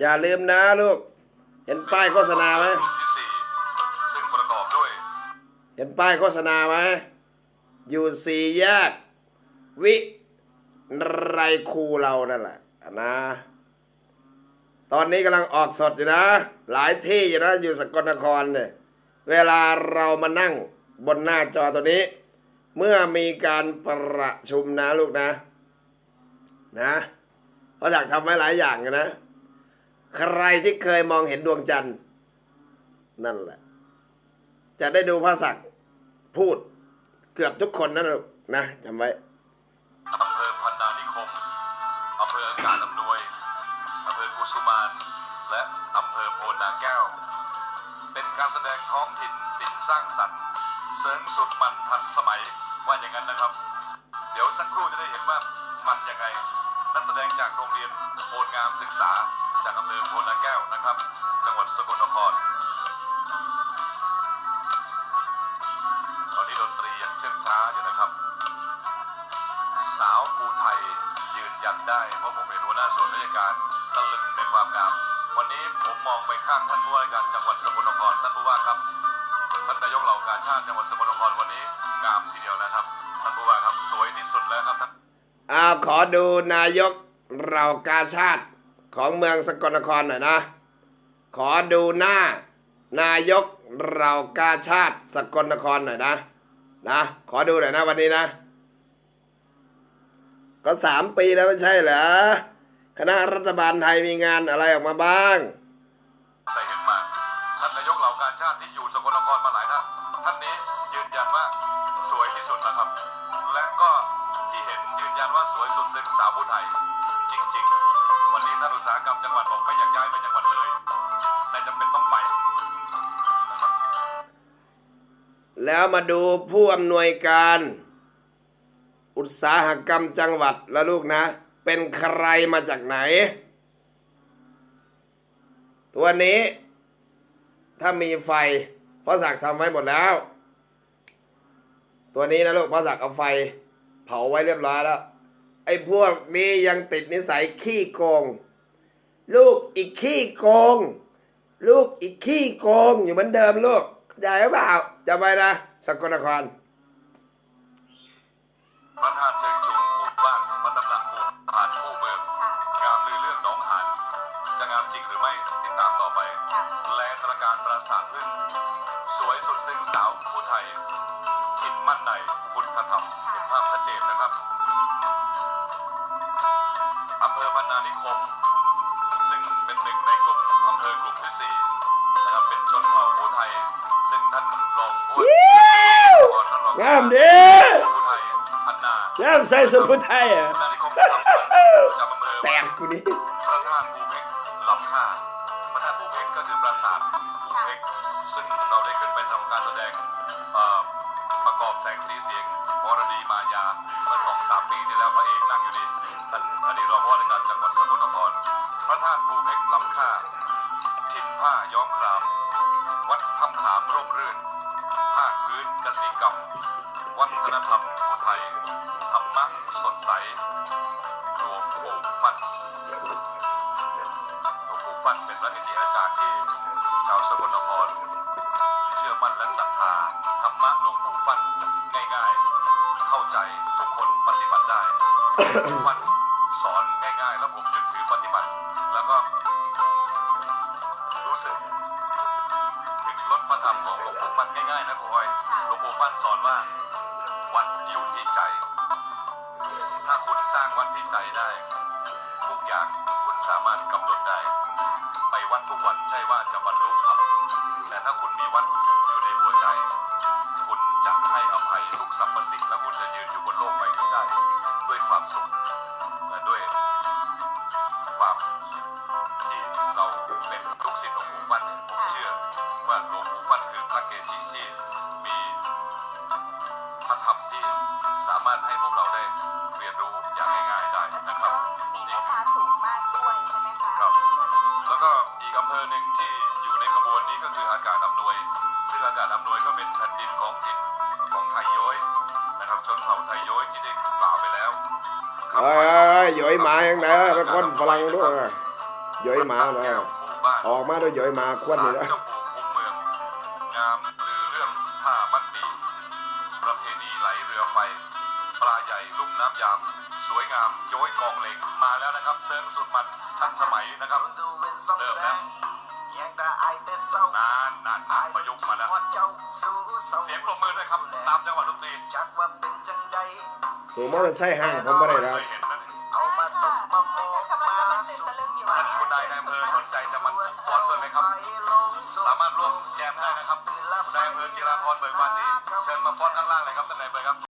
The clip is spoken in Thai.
อย่าลืมนะลูก เห็นป้ายโฆษณาไหมกลุ่มที่สี่ซึ่งประกอบด้วย เห็นป้ายโฆษณาไหมอยู่สี่แยก วิไรคูเรานั่นแหละนะ ตอนนี้กำลังออกสดอยู่นะ หลายที่อยู่นะอยู่สกลนครเนี่ยเวลาเรามานั่งบนหน้าจอตัวนี้ เมื่อมีการประชุมนะลูกนะ นะเพราะอยากทำไว้หลายอย่างนะ ใครที่เคยมองเห็นดวงจันทร์ นั่นแหละ จะได้ดูพระศักดิ์พูดเกือบทุกคนนะลูกนะจำไว้อำเภอพันนานิคมอำเภอการอำนวยอำเภอกุสุมานและอำเภอโพนาแก้ว เป็นการแสดงท้องถิ่นศิลป์สร้างสรรค์ เสริมสุดมันทันสมัยว่าอย่างนั้นนะครับ เดี๋ยวสักครู่จะได้เห็นว่ามันยังไงนักแสดงจากโรงเรียนโพนงามศึกษา จากอำเภอโพนาแก้วนะครับ จังหวัดสกลนคร ตอนนี้ดนตรียังเชื่องช้าอยู่นะครับ สาวภูไทยยืนยันได้เพราะผมเป็นหัวหน้าส่วนราชการตะลึงในความงาม วันนี้ผมมองไปข้างท่านผู้ว่าการจังหวัดสกลนครท่านผู้ว่าครับท่านนายกเหล่ากาชาติจังหวัดสกลนครวันนี้งามทีเดียวนะครับท่านผู้ว่าครับสวยที่สุดแล้วครับท่านอาขอดูนายกเรากาชาติ ของเมืองสกลนครหน่อยนะ ขอดูหน้า นายกเรากาชาติสกลนครหน่อยนะ นะ ขอดูหน่อยนะวันนี้นะ ก็สามปีแล้วไม่ใช่เหรอ คณะรัฐบาลไทยมีงานอะไรออกมาบ้างได้เห็นมาท่านนายกเหล่ากาชาติที่อยู่สกลนครมาหลายท่าน ท่านนี้ยืนยันว่าสวยที่สุดนะครับ และก็ที่เห็นยืนยันว่าสวยสุดซึ่งสาวผู้ไทย จริง ๆ ท่านอุตสาหกรรมจังหวัดบอกไม่อยากย้ายไปจังหวัดเลย แต่จำเป็นต้องไป แล้วมาดูผู้อำนวยการ อุตสาหกรรมจังหวัดล้วลูกนะ เป็นใครมาจากไหน ตัวนี้ ถ้ามีไฟพ่อศักดิ์ทำไว้หมดแล้ว ตัวนี้นะลูกพ่อศักดิ์เอาไฟ เผาไว้เรียบร้อยแล้วไอ้พวกนี้ยังติดนิสัยขี้โกง อีกขี้โกง ลูกอีกขี้โกงอยู่เหมือนเดิมลูกใหญ่หรือเปล่าจำไว้นะสกลนครพระธาตุเชิงชุมคู่บ้านพระตำหนักภูผ่านคู่เมืองงามลือเรื่องหนองหานจะงามจริงหรือไม่ติดตามต่อไป แลตระการปราสาทพึ่งสวยสุดซึ้งสาวผู้ไทยคิดมั่นในพุทธธรรมเห็นภาพชัดเจนนะครับอำเภอพันนานิคม มอำเภอกลุ่มที่สี่นะครับเป็นชนเผ่าผู้ไทย ซึ่งท่านรองผู้ว่าท่านรองงามเด้ผู้ไทยพันนางามใส่สมุนไทยอะพันนานิคมครับจากอำเภอแตกกูนี่พระธาตุภูเพกลำค่าพระธาตุภูเพกก็คือปราสาทภูเพกซึ่งเราได้ขึ้นไปทำการแสดงเอ่อประกอบแสงสีเสียงวรดีมายาเมื่อสองสามปีที่แล้วพระเอกนั่งอยู่นี่ท่านอดีตรองผู้ว่าราชการจังหวัดสกลนครพระธาตุภูเพกลำค่าถิ่น ผ้าย้อมคราม วัดถ้ำขามร่มรื่น ภาคพื้นกสิกรรม วัฒนธรรมไทยธรรมะสดใสรวมปู่ฟันหลวงปู่ฟันเป็นพระนิติอาจารย์ที่ชาวสกลนครเชื่อมั่นและศรัทธาธรรมะหลวงปู่ฟันง่ายๆ เข้าใจทุกคนปฏิบัติได้ฟันสอนง่ายๆ แล้วผมยึดถือปฏิบัติ แล้วก็ รู้สึก ถึงรถพระธรรมของหลวงปู่ฟันง่ายๆนะคุณอ้อยหลวงปู่ฟันสอนว่า วัดอยู่ที่ใจ ถ้าคุณสร้างวัดที่ใจได้ ทุกอย่างคุณสามารถกำหนดได้ ไปวัดทุกวันใช่ว่าจะบรรลุธรรมแต่ถ้าคุณมีวัดอยู่ในหัวใจ ว่าหลวงปู่ฟันคือพระเกจิที่มีพระธรรมที่สามารถให้พวกเราได้เรียนรู้อย่างง่ายๆได้นะครับมีเมตตาสูงมากด้วยใช่ไหมคะครับท่านอดีตแล้วก็อีกอำเภอหนึ่งที่อยู่ในขบวนนี้ก็คืออากาศอำนวย ซึ่งอากาศอำนวยก็เป็นแผ่นดินของถิ่นของไทยย้อยนะครับชนเผ่าไทยย้อยที่ได้กล่าวไปแล้วเอ้ยเอ้ยเอ้ยหยอยหมาอย่างไหนเป็นคนฝรั่งด้วยทย้อยหมานะแก้วคู่บ้านออกมาด้วยย้อยหมาควนนี่ศาลนะ ลือเรื่องผ้ามัดหมีประเพณีไหลเรือไฟ ปลาใหญ่ลุ่มน้ำยาม สวยงามโย้ยกองเหล็กมาแล้วนะครับเซิร์ฟสุดมันทันสมัยนะครับเริ่มแล้วนานนานนานประยุกต์มาแล้วเสียงปรบมือด้วยครับ ตามจังหวะดนตรีจักว่าเป็นจังใดสูงมอเตอร์ไซค์ห้างผมไม่ได้แล้วเคยเห็นนะเนี่ยเอามาต้มมาโมกำลังจะมาตื่นตะลึงอยู่ท่านเนี่ยคุณนายในอำเภอสนใจจะมาฟ้อนด้วยไหมครับ สามารถร่วมแจมได้นะครับคุณนายอำเภอจิราพรเบิกบานนี้เชิญมาฟ้อนข้างล่างเลยครับท่านนายอำเภอครับ